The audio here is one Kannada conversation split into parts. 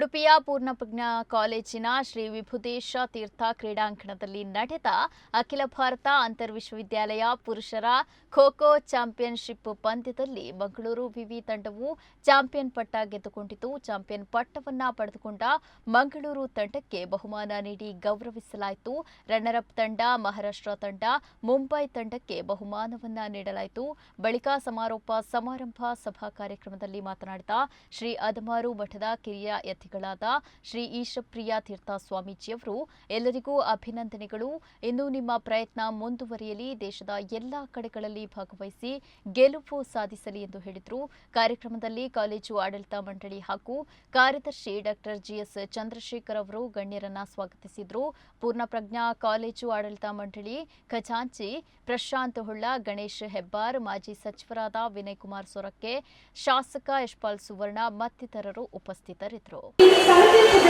ಉಡುಪಿಯ ಪೂರ್ಣಪ್ರಜ್ಞಾ ಕಾಲೇಜಿನ ಶ್ರೀ ವಿಭುದೇಶ ತೀರ್ಥ ಕ್ರೀಡಾಂಗಣದಲ್ಲಿ ನಡೆದ ಅಖಿಲ ಭಾರತ ಅಂತರ್ ವಿಶ್ವವಿದ್ಯಾಲಯ ಪುರುಷರ ಖೋ ಚಾಂಪಿಯನ್ಶಿಪ್ ಪಂದ್ಯದಲ್ಲಿ ಮಂಗಳೂರು ವಿವಿ ತಂಡವು ಚಾಂಪಿಯನ್ ಪಟ್ಟ ಗೆದ್ದುಕೊಂಡಿತು. ಚಾಂಪಿಯನ್ ಪಟ್ಟವನ್ನ ಪಡೆದುಕೊಂಡ ಮಂಗಳೂರು ತಂಡಕ್ಕೆ ಬಹುಮಾನ ನೀಡಿ ಗೌರವಿಸಲಾಯಿತು. ರನ್ನರ್ ಅಪ್ ತಂಡ, ಮಹಾರಾಷ್ಟ್ರ ತಂಡ, ಮುಂಬೈ ತಂಡಕ್ಕೆ ಬಹುಮಾನವನ್ನ ನೀಡಲಾಯಿತು. ಬಳಿಕ ಸಮಾರೋಪ ಸಮಾರಂಭ ಸಭಾ ಕಾರ್ಯಕ್ರಮದಲ್ಲಿ ಮಾತನಾಡಿದ ಶ್ರೀ ಅದಮಾರು ಮಠದ ಕಿರಿಯ ಯತಿಗಳಾದ ಶ್ರೀ ಈಶಪ್ರಿಯ ತೀರ್ಥ ಸ್ವಾಮೀಜಿಯವರು ಎಲ್ಲರಿಗೂ ಅಭಿನಂದನೆಗಳು. ಇನ್ನು ನಿಮ್ಮ ಪ್ರಯತ್ನ ಮುಂದುವರಿಯಲಿ, ದೇಶದ ಎಲ್ಲಾ ಕಡೆಗಳಲ್ಲಿ ಭಾಗವಹಿಸಿ ಗೆಲುವು ಸಾಧಿಸಲಿ ಎಂದು ಹೇಳಿದರು. ಕಾರ್ಯಕ್ರಮದಲ್ಲಿ ಕಾಲೇಜು ಆಡಳಿತ ಮಂಡಳಿ ಹಾಗೂ ಕಾರ್ಯದರ್ಶಿ ಡಾಕ್ಟರ್ ಜಿಎಸ್ ಚಂದ್ರಶೇಖರ್ ಅವರು ಗಣ್ಯರನ್ನ ಸ್ವಾಗತಿಸಿದರು. ಪೂರ್ಣಪ್ರಜ್ಞಾ ಕಾಲೇಜು ಆಡಳಿತ ಮಂಡಳಿ ಖಜಾಂಚಿ, ಪ್ರಶಾಂತ್ ಹುಳ್ಳ, ಗಣೇಶ್ ಹೆಬ್ಬಾರ್, ಮಾಜಿ ಸಚಿವರಾದ ವಿನಯ್ ಕುಮಾರ್ ಸೊರಕ್ಕೆ ಶಾಸಕ ಯಶ್ಪಾಲ್ ಸುವರ್ಣ ಮತ್ತಿತರರು ಉಪಸ್ಥಿತರಿದ್ದರು. Championship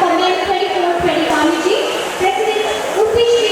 for men 24-25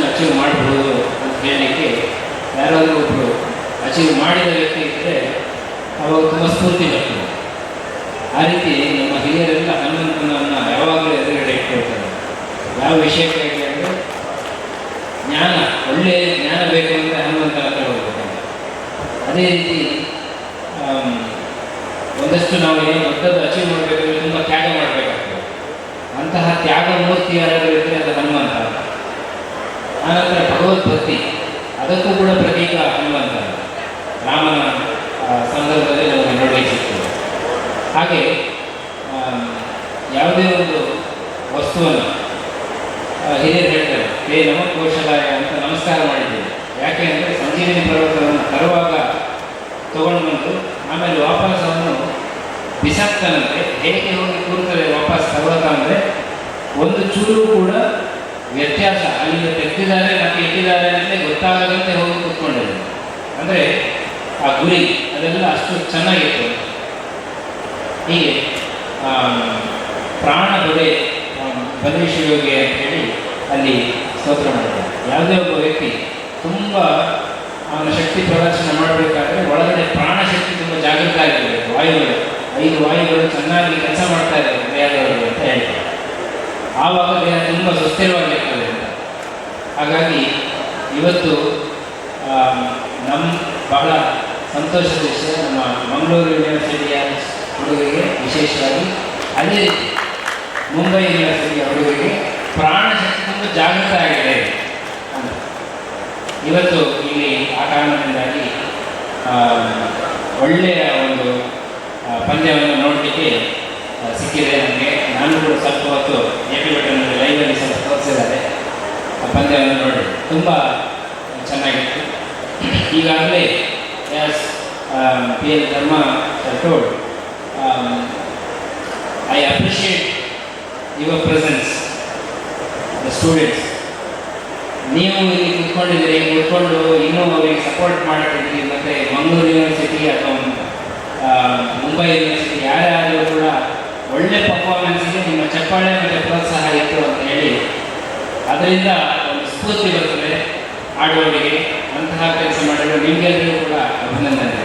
ನಾವು ಅಚೀವ್ ಮಾಡಬಹುದು ಅಂತ ಹೇಳಲಿಕ್ಕೆ ಯಾರಾದರೂ ಒಬ್ಬರು ಅಚೀವ್ ಮಾಡಿದ ವ್ಯಕ್ತಿ ಇದ್ದರೆ ಅವಾಗ ತುಂಬ ಸ್ಫೂರ್ತಿ ಬರ್ತದೆ. ಆ ರೀತಿ ನಮ್ಮ ಹಿರಿಯರೆಲ್ಲ ಹನುಮಂತನನ್ನು ಯಾವಾಗಲೂ ಎದುರುಗಡೆ ಇಟ್ಕೊಳ್ತಾರೆ. ಯಾವ ವಿಷಯಕ್ಕಾಗಿ ಅಂದರೆ ಜ್ಞಾನ ಒಳ್ಳೆಯ ಜ್ಞಾನ ಬೇಕು ಅಂದರೆ ಹನುಮಂತನ ಹತ್ರ ಹೋಗ್ಬೇಕಂತ ಅದೇ ರೀತಿ ಒಂದಷ್ಟು ನಾವು ಏನು ದೊಡ್ಡದು ಅಚೀವ್ ಮಾಡಬೇಕಂದ್ರೆ ತುಂಬ ತ್ಯಾಗ ಮಾಡಬೇಕಾಗ್ತದೆ. ಅಂತಹ ತ್ಯಾಗ ಮೂರ್ತಿ ಯಾರಾದರೂ ಇದ್ದರೆ ಅದು ಹನುಮಂತ. ಆನಂತರ ಭಗವದ್ಭಕ್ತಿ. ಅದಕ್ಕೂ ಕೂಡ ಪ್ರತೀಕ ಹನುಮಂತ ರಾಮನ ಸಂದರ್ಭದಲ್ಲಿ ನಮಗೆ ಸಿಗ್ತದೆ. ಹಾಗೆ ಯಾವುದೇ ಒಂದು ವಸ್ತುವನ್ನು ಹಿರಿಯರು ಹೇಳ್ತಾರೆ, ಹೇ ನಮ ಕೋಶಲಾಯ ಅಂತ ನಮಸ್ಕಾರ ಮಾಡಿದ್ದೇವೆ ಯಾಕೆ ಅಂದರೆ ಸಂಜೀವಿನಿ ಪರ್ವತವನ್ನು ತರುವಾಗ ತಗೊಂಡು ಬಂದು ಆಮೇಲೆ ವಾಪಸ್ ಅವನು ಬಿಸಾಕ್ತಾನಂತೆ. ಹೇಗೆ ಹೋಗಿ ಕೂರ್ತಾರೆ ವಾಪಸ್ ತರುವಾಗ ಅಂದರೆ ಒಂದು ಚೂರು ಕೂಡ ವ್ಯತ್ಯಾಸ, ಅಲ್ಲಿಂದ ತೆಗೆದಿದ್ದಾರೆ, ಮತ್ತೆ ಎತ್ತಿದ್ದಾರೆ ಅಂತ ಗೊತ್ತಾಗದಂತೆ ಹೋಗಿ ಕೂತ್ಕೊಂಡಿದೆ. ಅಂದರೆ ಆ ಗುರಿ ಅದೆಲ್ಲ ಅಷ್ಟು ಚೆನ್ನಾಗಿತ್ತು. ಹೀಗೆ ಪ್ರಾಣ ದೊರೆ ಬದರೀಶ ಯೋಗಿ ಅಂತ ಹೇಳಿ ಅಲ್ಲಿ ಸ್ತೋತ್ರ ಮಾಡಿದ್ದಾರೆ. ಯಾವುದೇ ಒಬ್ಬ ವ್ಯಕ್ತಿ ತುಂಬ, ಅವನ ಶಕ್ತಿ ಪ್ರದರ್ಶನ ಮಾಡಬೇಕಾದ್ರೆ ಒಳಗಡೆ ಪ್ರಾಣ ಶಕ್ತಿ ತುಂಬ ಜಾಗೃತ ಆಗಿರಬೇಕು. ವಾಯುಗಳು, ಐದು ವಾಯುಗಳು ಚೆನ್ನಾಗಿ ಕೆಲಸ ಮಾಡ್ತಾ ಇದ್ದಾರೆ ದೇಹದೊಳಗೆ ಅಂತ ಹೇಳ್ತಾರೆ. ಆವಾಗ ದೇಹ ತುಂಬ ಸುಸ್ಥಿರವಾಗಿರ್ತದೆ ಅಂತ. ಹಾಗಾಗಿ ಇವತ್ತು ನಮ್ಮ ಬಹಳ ಸಂತೋಷದ ವಿಷಯ, ನಮ್ಮ ಮಂಗಳೂರು ಯೂನಿವರ್ಸಿಟಿಯ ಹುಡುಗರಿಗೆ ವಿಶೇಷವಾಗಿ ಅದೇ ರೀತಿ ಮುಂಬೈ ಯೂನಿವರ್ಸಿಟಿಯ ಹುಡುಗರಿಗೆ ಪ್ರಾಣ ಶಕ್ತಿ ತುಂಬ ಜಾಗೃತ ಆಗಿದೆ ಇವತ್ತು ಇಲ್ಲಿ ಆ ಕಾರಣದಿಂದಾಗಿ ಒಳ್ಳೆಯ ಒಂದು ಪಂದ್ಯವನ್ನು ನೋಡಲಿಕ್ಕೆ ಸಿಕ್ಕಿದೆ ನನಗೆ ನಾನು ಕೂಡ ಸ್ವಲ್ಪ ಹೊತ್ತು ಎ ಪಿ ಬಟನ್ನಲ್ಲಿ ಲೈವಲ್ಲಿ ಸ್ವಲ್ಪ ತೋರಿಸಿದ್ದಾರೆ. ಆ ಪಂದ್ಯವನ್ನು ನೋಡಿ, ತುಂಬ ಚೆನ್ನಾಗಿತ್ತು. ಈಗಾಗಲೇ S P L Dharma told I appreciate your presence the students ನೀವು ಇಲ್ಲಿ ಕೂತ್ಕೊಂಡಿದ್ದೀರಿ ಕುತ್ಕೊಂಡು ಇನ್ನೂ ಅವರಿಗೆ ಸಪೋರ್ಟ್ ಮಾಡ್ತಿದ್ದೀರಿ ಮತ್ತು ಮಂಗಳೂರು ಯೂನಿವರ್ಸಿಟಿ ಅಥವಾ ಆ, ಮುಂಬೈ ಯೂನಿವರ್ಸಿಟಿ ಯಾರ್ಯಾರು ಕೂಡ ಒಳ್ಳೆ ಪರ್ಫಾರ್ಮೆನ್ಸ್ಗೆ ನಿಮ್ಮ ಚಪ್ಪಾಳೆ ಮತ್ತು ಪ್ರೋತ್ಸಾಹ ಇತ್ತು ಅಂತ ಹೇಳಿ ಅದರಿಂದ ಒಂದು ಸ್ಫೂರ್ತಿ ಬರ್ತದೆ ಆಡುವವರಿಗೆ. ಅಂತಹ ಕೆಲಸ ಮಾಡಲು ನಿಮಗೆಲ್ಲರಿಗೂ ಕೂಡ ಅಭಿನಂದನೆ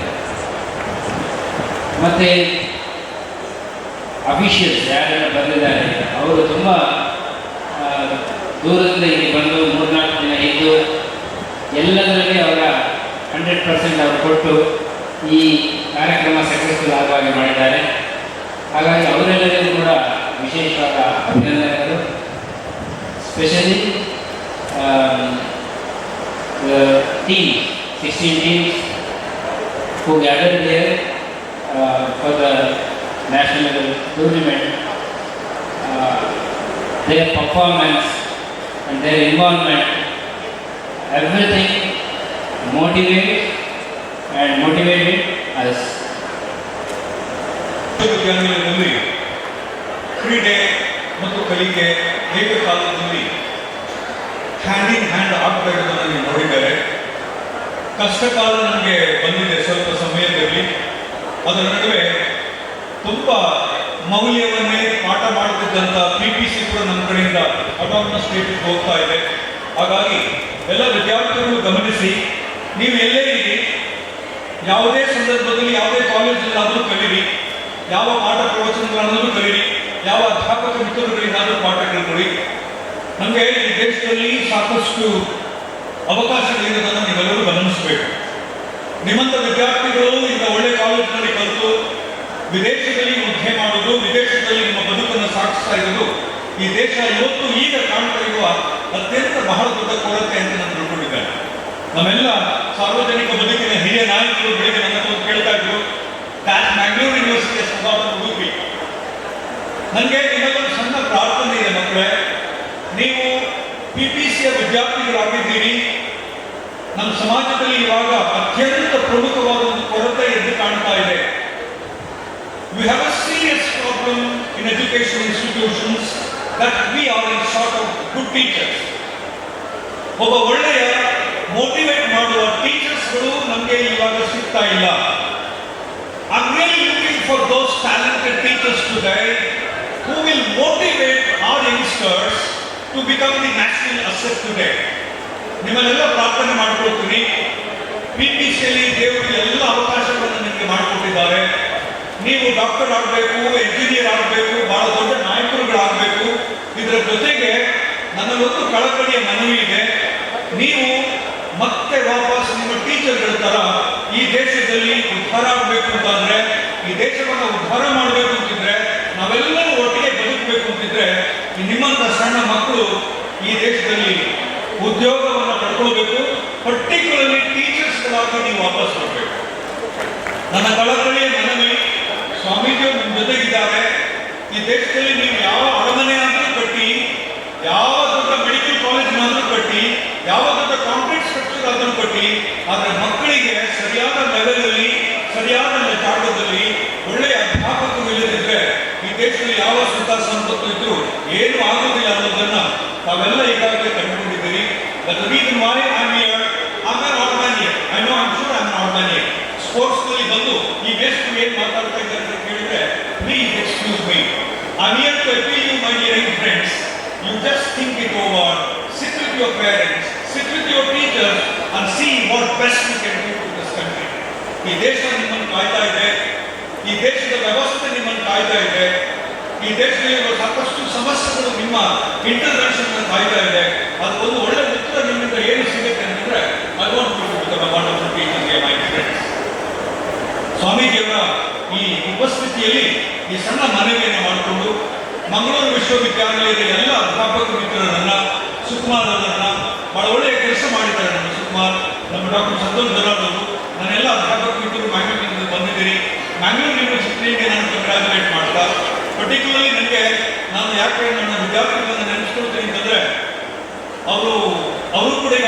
ಮತ್ತು ಅಭಿಷೇಕ್ ಯಾರೆಲ್ಲ ಬಂದಿದ್ದಾರೆ, ಅವರು ತುಂಬ ದೂರದಿಂದ ಇಲ್ಲಿ ಬಂದು ಮೂರ್ನಾಲ್ಕು ದಿನ ಇದ್ದು, ಎಲ್ಲದರಲ್ಲಿ ಅವರ ಹಂಡ್ರೆಡ್ ಪರ್ಸೆಂಟ್ ಅವರು ಕೊಟ್ಟು ಈ ಕಾರ್ಯಕ್ರಮ ಸಕ್ಸಸ್ಫುಲ್ ಆಗುವ ಮಾಡಿದ್ದಾರೆ. ಹಾಗಾಗಿ ಅವರೆಲ್ಲರಿಗೂ ಕೂಡ ವಿಶೇಷವಾದ ಅಭಿನಂದನೆಗಳು. Specially team sixteen teams who gathered here uh, for the national tournament, uh, their performance and their involvement, everything motivated and motivated us. ವಿದ್ಯಾಲಯದಲ್ಲಿ ಕ್ರೀಡೆ ಮತ್ತು ಕಲಿಕೆ ಏಕಕಾಲದಲ್ಲಿ ಹ್ಯಾಂಡ್ ಇನ್ ಹ್ಯಾಂಡ್ ಆಗ್ತಾ ನೀವು ನೋಡಿದ್ದಾರೆ. ಕಷ್ಟಕಾಲ ನನಗೆ ಬಂದಿದೆ ಸ್ವಲ್ಪ ಸಮಯದಲ್ಲಿ. ಅದರ ನಡುವೆ ತುಂಬ ಮೌಲ್ಯವನ್ನೇ ಪಾಠ ಮಾಡುತ್ತಿದ್ದಂಥ ಪಿ ಪಿ ಸಿ ಕೂಡ ನಮ್ಮ ಕಡೆಯಿಂದ ಅಟಾನಮಸ್ ಸ್ಟೇಟ್ಗೆ ಹೋಗ್ತಾ ಇದೆ. ಹಾಗಾಗಿ ಎಲ್ಲ ವಿದ್ಯಾರ್ಥಿಗಳು ಗಮನಿಸಿ, ನೀವು ಎಲ್ಲೇ ಇರಿ, ಯಾವುದೇ ಸಂದರ್ಭದಲ್ಲಿ ಯಾವುದೇ ಕಾಲೇಜಿನಾದರೂ ಕಲೀರಿ ಯಾವ ಪಾಠ ಪ್ರವಚನಗಳನ್ನಾದರೂ ಕಲೀರಿ ಯಾವ ಅಧ್ಯಾಪಕ ಮಿತ್ರರುಗಳಿಂದಾದರೂ ಪಾಠ ಕೇಳ್ಕೊಳ್ಳಿ ನಮಗೆ ಈ ದೇಶದಲ್ಲಿ ಸಾಕಷ್ಟು ಅವಕಾಶಗಳಿರೋದನ್ನು ನೀವೆಲ್ಲರೂ ಗಮನಿಸಬೇಕು. ನಿಮ್ಮಂಥ ವಿದ್ಯಾರ್ಥಿಗಳು ಈಗ ಒಳ್ಳೆ ಕಾಲೇಜಿನಲ್ಲಿ ಕಲಿತು, ವಿದೇಶದಲ್ಲಿ ಮುದ್ದೆ ಮಾಡೋದು, ವಿದೇಶದಲ್ಲಿ ನಿಮ್ಮ ಬದುಕನ್ನು ಸಾಗಿಸ್ತಾ ಇರೋದು ಈ ದೇಶ ಇವತ್ತು ಈಗ ಕಾಣ್ತಾ ಇರುವ ಅತ್ಯಂತ ಬಹಳ ದೊಡ್ಡ ಕೊರತೆ ಅಂತ ನಾನು ತಿಳ್ಕೊಂಡಿದ್ದೇನೆ. ನಮ್ಮೆಲ್ಲ ಸಾರ್ವಜನಿಕ ಬದುಕಿನ ಹಿರಿಯ ನಾಯಕರು ಬೆಳಿಗ್ಗೆ ನನ್ನ ಕೇಳ್ತಾ ಇದ್ರು ಮ್ಯಾಂಗ್ಳೂರು ಯೂನಿವರ್ಸಿಟಿಯ ಹುಡುಕಿ ಹಂಗೆ ನಿಮಗೊಂದು ಸಣ್ಣ ಪ್ರಾರ್ಥನೆ ಇದೆ ಮಕ್ಕಳೇ. ನೀವು ಪಿ ಪಿ ಸಿ ವಿದ್ಯಾರ್ಥಿಗಳಾಗಿದ್ದೀರಿ. ನಮ್ಮ ಸಮಾಜದಲ್ಲಿ ಇವಾಗ ಅತ್ಯಂತ ಪ್ರಮುಖವಾದ ಒಂದು ಕೊರತೆ ಎಂದು ಕಾಣ್ತಾ ಇದೆ. We have a serious problem in education institutions that we are in short of good teachers ಒಬ್ಬ ಒಳ್ಳೆಯ ಮೋಟಿವೇಟ್ ಮಾಡುವ ಟೀಚರ್ಸ್ಗಳು ನಮಗೆ ಇವಾಗ ಸಿಗ್ತಾ ಇಲ್ಲ. Agree looking for those talented teachers to guide who will motivate our youngsters to become the national asset today. ನಿಮ್ಮನ್ನೆಲ್ಲ ಪ್ರಾರ್ಥನೆ ಮಾಡ್ಕೊಳ್ತೀನಿ. ಪಿ ಪಿ ಸಿಯಲ್ಲಿ ದೇವರು ಎಲ್ಲ ಅವಕಾಶಗಳನ್ನು ನಿಮಗೆ ಮಾಡಿಕೊಟ್ಟಿದ್ದಾರೆ. ನೀವು ಡಾಕ್ಟರ್ ಆಗಬೇಕು ಎಂಜಿನಿಯರ್ ಆಗಬೇಕು, ಬಹಳ ದೊಡ್ಡ ನಾಯಕರುಗಳಾಗಬೇಕು. ಇದರ ಜೊತೆಗೆ ನನ್ನಲ್ಲೊಂದು ಕಳಕಳಿಯ ಮನವಿ ಇದೆ. ನೀವು ಮತ್ತೆ ವಾಪಸ್ ನಿಮ್ಮ ಟೀಚರ್ಗಳ ತರ ಈ ದೇಶದಲ್ಲಿ ಉದ್ಧಾರ ಆಗಬೇಕು ಅಂತಂದ್ರೆ, ಈ ದೇಶವನ್ನು ಉದ್ಧಾರ ಮಾಡಬೇಕು ಅಂತಿದ್ರೆ ನಾವೆಲ್ಲರೂ ಒಟ್ಟಿಗೆ ಬದುಕಬೇಕು ಅಂತಿದ್ರೆ ನಿಮ್ಮಂತ ಸಣ್ಣ ಮಕ್ಕಳು ಈ ದೇಶದಲ್ಲಿ ಉದ್ಯೋಗವನ್ನು ಪಡ್ಕೊಳ್ಬೇಕು. ಪರ್ಟಿಕ್ಯುಲರ್ಲಿ ಟೀಚರ್ಸ್ಗಳಾಗಿ ನೀವು ವಾಪಸ್ ಬರಬೇಕು. ನನ್ನ ಕಳಕಳಿಯ ಮನವಿ ಸ್ವಾಮೀಜಿ ನಿಮ್ಮ ಜೊತೆಗಿದ್ದಾರೆ. ಈ ದೇಶದಲ್ಲಿ ನೀವು ಯಾವ ಅರಮನೆ ಆದರೂ ಕಟ್ಟಿ, ಯಾವ ದೊಡ್ಡ ಮೆಡಿಕಲ್ ಕಾಲೇಜ್ನಾದರೂ ಕಟ್ಟಿ, ಯಾವ ದೊಡ್ಡ ಕಾಂಕ್ರೀಟ್ ಸ್ಟ್ರಕ್ಚರ್ ಆದರೂ ಕಟ್ಟಿ, ಆದರೆ ಮಕ್ಕಳಿಗೆ ಸರಿಯಾದ ಲೆವೆಲಲ್ಲಿ ಸರಿಯಾದ ಜಾಗದಲ್ಲಿ ಒಳ್ಳೆಯ ಅಧ್ಯಾಪಕರು ಇಲ್ಲದಿದ್ರೆ ಈ ದೇಶದಲ್ಲಿ ಯಾವ ಸುತ್ತ ಸಂಪತ್ತು ಇದ್ರೂ ಏನು ಆಗೋದಿಲ್ಲ ಅನ್ನೋದನ್ನ ತಾವೆಲ್ಲ ಈಗಾಗಲೇ ಕಂಡುಕೊಂಡಿದ್ದೀರಿ here. I'm an Albanian. I know I'm sure I'm an Albanian. ಸ್ಪೋರ್ಟ್ಸ್ನಲ್ಲಿ ಬಂದು ಈ ವೇಸ್ಟ್ ಏನ್ ಮಾತಾಡ್ತಾ ಅಂತ ಕೇಳಿದ್ರೆ please excuse me I here to appeal you my friends you think it over sit with your parents sit your and see what best country ಈ ದೇಶ ನಿಮ್ಮನ್ನು ಕಾಯ್ತಾ ಇದೆ ಈ ದೇಶದ ವ್ಯವಸ್ಥೆ ನಿಮ್ಮನ್ನು ಕಾಯ್ತಾ ಇದೆ ಈ ದೇಶದಲ್ಲಿ ಸಾಕಷ್ಟು ಸಮಸ್ಯೆಗಳು ನಿಮ್ಮ ಇಂಟರ್ವೆನ್ಷನ್ ಕಾಯ್ತಾ ಇದೆ. ಒಂದು ಒಳ್ಳೆ ಉತ್ತರ ನಿಮ್ಮಿಂದ ಏನು ಸಿಗುತ್ತೆ ಅಂತಂದ್ರೆ ಟೀಚರ್ ಸ್ವಾಮೀಜಿಯವರ ಈ ಉಪಸ್ಥಿತಿಯಲ್ಲಿ ಈ ಸಣ್ಣ ಮನವಿಯನ್ನು ಮಾಡಿಕೊಂಡು ಮಂಗಳೂರು ವಿಶ್ವವಿದ್ಯಾಲಯದ ಎಲ್ಲ ಅಧ್ಯಾಪಕ ಮಿತ್ರರನ್ನ ಸುಕುಮಾರ್ ಅವರನ್ನ ಬಹಳ ಒಳ್ಳೆಯ ಕೆಲಸ ಮಾಡಿದ್ದಾರೆ ನಮ್ಮ ಸುಕುಮಾರ್, ನಮ್ಮ ಡಾಕ್ಟರ್ ಸಂತೋಷ್ ದರಾರ್ ನಾನೆಲ್ಲ ಅಧ್ಯಾಪಕ ಮಿತ್ರರು ಮ್ಯಾಂಗ್ಳೂರಿನಿಂದ ಬಂದಿದ್ದೀರಿ. ಮ್ಯಾಂಗ್ಳೂರ್ ಯೂನಿವರ್ಸಿಟಿಗೆ ನಾನು ಕಂಗ್ರಾಚುಲೇಟ್ ಮಾಡ್ತಾ ಪರ್ಟಿಕ್ಯುಲರ್ಲಿ ನನಗೆ ನಾನು ಯಾಕೆ ನನ್ನ ವಿದ್ಯಾರ್ಥಿಗಳನ್ನು ನೆನೆಸ್ಕೊಳ್ತೀನಿ ಅಂತಂದ್ರೆ ಅವರು ಅವರು ಕೂಡ ಈಗ